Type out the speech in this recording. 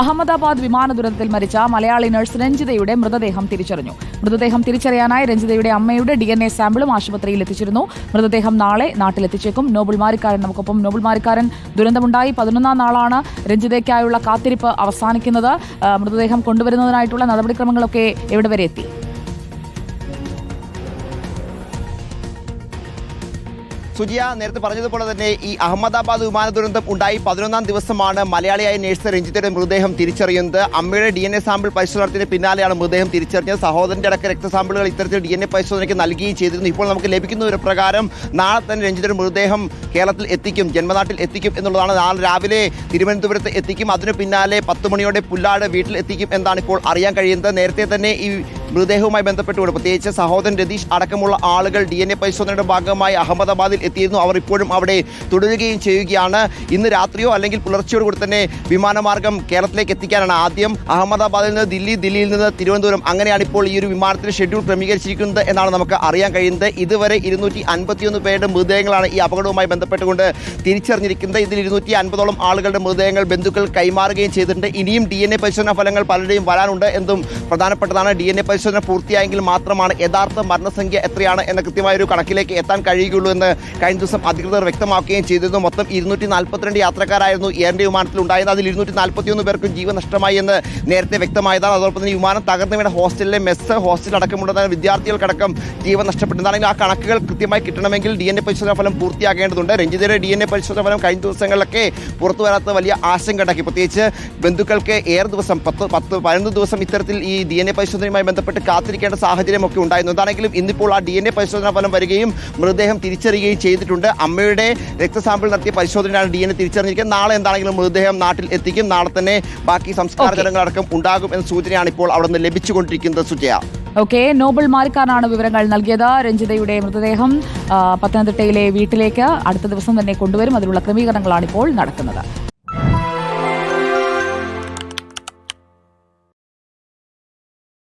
അഹമ്മദാബാദ് വിമാന ദുരന്തത്തിൽ മരിച്ച മലയാളി നഴ്സ് രഞ്ജിതയുടെ മൃതദേഹം തിരിച്ചറിഞ്ഞു. മൃതദേഹം തിരിച്ചറിയാനായി രഞ്ജിതയുടെ അമ്മയുടെ ഡി എൻ എ സാമ്പിളും ആശുപത്രിയിൽ എത്തിച്ചിരുന്നു. മൃതദേഹം നാളെ നാട്ടിലെത്തിച്ചേക്കും. നോബിൾ മാരിക്കാരൻ നമുക്കൊപ്പം. നോബിൾ മാരിക്കാരൻ ദുരന്തമുണ്ടായി പതിനൊന്നാം നാളാണ് രഞ്ജിതയ്ക്കായുള്ള കാത്തിരിപ്പ് അവസാനിക്കുന്നത്. മൃതദേഹം കൊണ്ടുവരുന്നതിനായിട്ടുള്ള നടപടിക്രമങ്ങളൊക്കെ എവിടെ വരെ എത്തി? സുജിയ നേരത്തെ പറഞ്ഞതുപോലെ തന്നെ ഈ അഹമ്മദാബാദ് വിമാന ദുരന്തം ഉണ്ടായി. പതിനൊന്നാം ദിവസമാണ് മലയാളിയായ നേഴ്സ് രഞ്ജിത്തയുടെ മൃതദേഹം തിരിച്ചറിയുന്നത്. അമ്മയുടെ ഡി എൻ എ സാമ്പിൾ പരിശോധനത്തിന് പിന്നാലെയാണ് മൃതദേഹം തിരിച്ചറിഞ്ഞത്. സഹോദരന്റെ അടക്കം രക്തസാമ്പിളുകൾ ഇത്തരത്തിൽ ഡി എൻ എ പരിശോധനയ്ക്ക് നൽകുകയും ചെയ്തിരുന്നു. ഇപ്പോൾ നമുക്ക് ലഭിക്കുന്ന ഒരു പ്രകാരം നാളെ തന്നെ രഞ്ജിത്തയുടെ മൃതദേഹം കേരളത്തിൽ എത്തിക്കും ജന്മനാട്ടിൽ എത്തിക്കും എന്നുള്ളതാണ്. നാളെ രാവിലെ തിരുവനന്തപുരത്ത് എത്തിക്കും. അതിനു പിന്നാലെ പത്ത് മണിയോടെ പുല്ലാട് വീട്ടിൽ എത്തിക്കും എന്നാണ് ഇപ്പോൾ അറിയാൻ കഴിയുന്നത്. നേരത്തെ തന്നെ ഈ മൃതദേഹവുമായി ബന്ധപ്പെട്ടുകൊണ്ട് പ്രത്യേകിച്ച് സഹോദരൻ രതീഷ് അടക്കമുള്ള ആളുകൾ ഡി എൻ എ പരിശോധനയുടെ ഭാഗമായി അഹമ്മദാബാദിൽ എത്തിയിരുന്നു. അവർ ഇപ്പോഴും അവിടെ തുടരുകയും ചെയ്യുകയാണ്. ഇന്ന് രാത്രിയോ അല്ലെങ്കിൽ പുലർച്ചയോട് കൂടി തന്നെ വിമാനമാർഗം കേരളത്തിലേക്ക് എത്തിക്കാനാണ് ആദ്യം. അഹമ്മദാബാദിൽ നിന്ന് ദില്ലി ദില്ലിയിൽ നിന്ന് തിരുവനന്തപുരം. അങ്ങനെയാണ് ഇപ്പോൾ ഈ ഒരു വിമാനത്തിന് ഷെഡ്യൂൾ ക്രമീകരിച്ചിരിക്കുന്നത് എന്നാണ് നമുക്ക് അറിയാൻ കഴിയുന്നത്. ഇതുവരെ ഇരുന്നൂറ്റി അൻപത്തിയൊന്ന് പേരുടെ മൃതദേഹങ്ങളാണ് ഈ അപകടവുമായി ബന്ധപ്പെട്ടുകൊണ്ട് തിരിച്ചറിഞ്ഞിരിക്കുന്നത്. ഇതിൽ ഇരുന്നൂറ്റി അൻപതോളം ആളുകളുടെ മൃതദേഹങ്ങൾ ബന്ധുക്കൾ കൈമാറുകയും ചെയ്തിട്ടുണ്ട്. ഇനിയും ഡി എൻ എ പരിശോധനാ ഫലങ്ങൾ പലരുടെയും വരാനുണ്ട്. എന്നും പ്രധാനപ്പെട്ടതാണ്. ഡി എൻ എ പരിശോധന പൂർത്തിയായെങ്കിൽ മാത്രമാണ് യഥാർത്ഥ മരണസംഖ്യ എത്രയാണ് എന്ന കൃത്യമായ ഒരു കണക്കിലേക്ക് എത്താൻ കഴിയുകയുള്ളൂ എന്ന് കഴിഞ്ഞ ദിവസം അധികൃതർ വ്യക്തമാക്കുകയും ചെയ്തിരുന്നു. മൊത്തം ഇരുന്നൂറ്റി നാൽപ്പത്തിരണ്ട് യാത്രക്കാരായിരുന്നു ഇന്ത്യ വിമാനത്തിൽ ഉണ്ടായത് അതിൽ ഇരുന്നൂറ്റി നാൽപ്പത്തിയൊന്ന് പേർക്കും ജീവൻ നഷ്ടമായി എന്ന് നേരത്തെ വ്യക്തമായതാണ്. അതോടൊപ്പം തന്നെ വിമാനം തകർന്നു വീണ ഹോസ്റ്റലിലെ മെസ്സ് ഹോസ്റ്റൽ അടക്കമുള്ള വിദ്യാർത്ഥികൾക്കടക്കം ജീവൻ നഷ്ടപ്പെട്ടിട്ടുണ്ടാണെങ്കിൽ ആ കണക്കുകൾ കൃത്യമായി കിട്ടണമെങ്കിൽ ഡി എൻ എ പരിശോധനാ ഫലം പൂർത്തിയാകേണ്ടതുണ്ട്. രഞ്ജിതയുടെ ഡി എൻ എ പരിശോധനാ ഫലം കഴിഞ്ഞ ദിവസങ്ങളിലൊക്കെ പുറത്തു വരാത്ത വലിയ ആശങ്ക ഉണ്ടാക്കി പ്രത്യേകിച്ച് ബന്ധുക്കൾക്ക് ഏറെ ദിവസം പത്ത് പത്ത് പതിനൊന്ന് ദിവസം ഇത്തരത്തിൽ ഈ ഡി എൻ എ പരിശോധനയുമായി ബന്ധപ്പെട്ട് കാത്തിരിക്കേണ്ട സാഹചര്യമൊക്കെ ഉണ്ടായിരുന്നു. എന്താണെങ്കിലും ഇന്നിപ്പോൾ ആ ഡി എൻ എ പരിശോധനാ ഫലം വരികയും മൃതദേഹം തിരിച്ചറിയുകയും ചെയ്തിട്ടുണ്ട്. അമ്മയുടെ രക്തസാമ്പിൾ നടത്തിയ പരിശോധനയാണ് ഡി എൻ എ തിരിച്ചറിഞ്ഞിരിക്കുന്നത്. നാളെ എന്താണെങ്കിലും മൃതദേഹം നാട്ടിൽ എത്തിക്കും. നാളെ തന്നെ ബാക്കി സംസ്കാര. ചടങ്ങുകളടക്കം ഉണ്ടാകും എന്ന സൂചനയാണ് ഇപ്പോൾ അവിടെ നിന്ന് ലഭിച്ചുകൊണ്ടിരിക്കുന്നത് സുജയ. ഓക്കെ നോബൽ മാരിക്കാനാണ് വിവരങ്ങൾ നൽകിയത്. രഞ്ജിതയുടെ മൃതദേഹം പത്തനംതിട്ടയിലെ വീട്ടിലേക്ക് അടുത്ത ദിവസം തന്നെ കൊണ്ടുവരും. അതിനുള്ള ക്രമീകരണങ്ങളാണ് ഇപ്പോൾ നടക്കുന്നത്.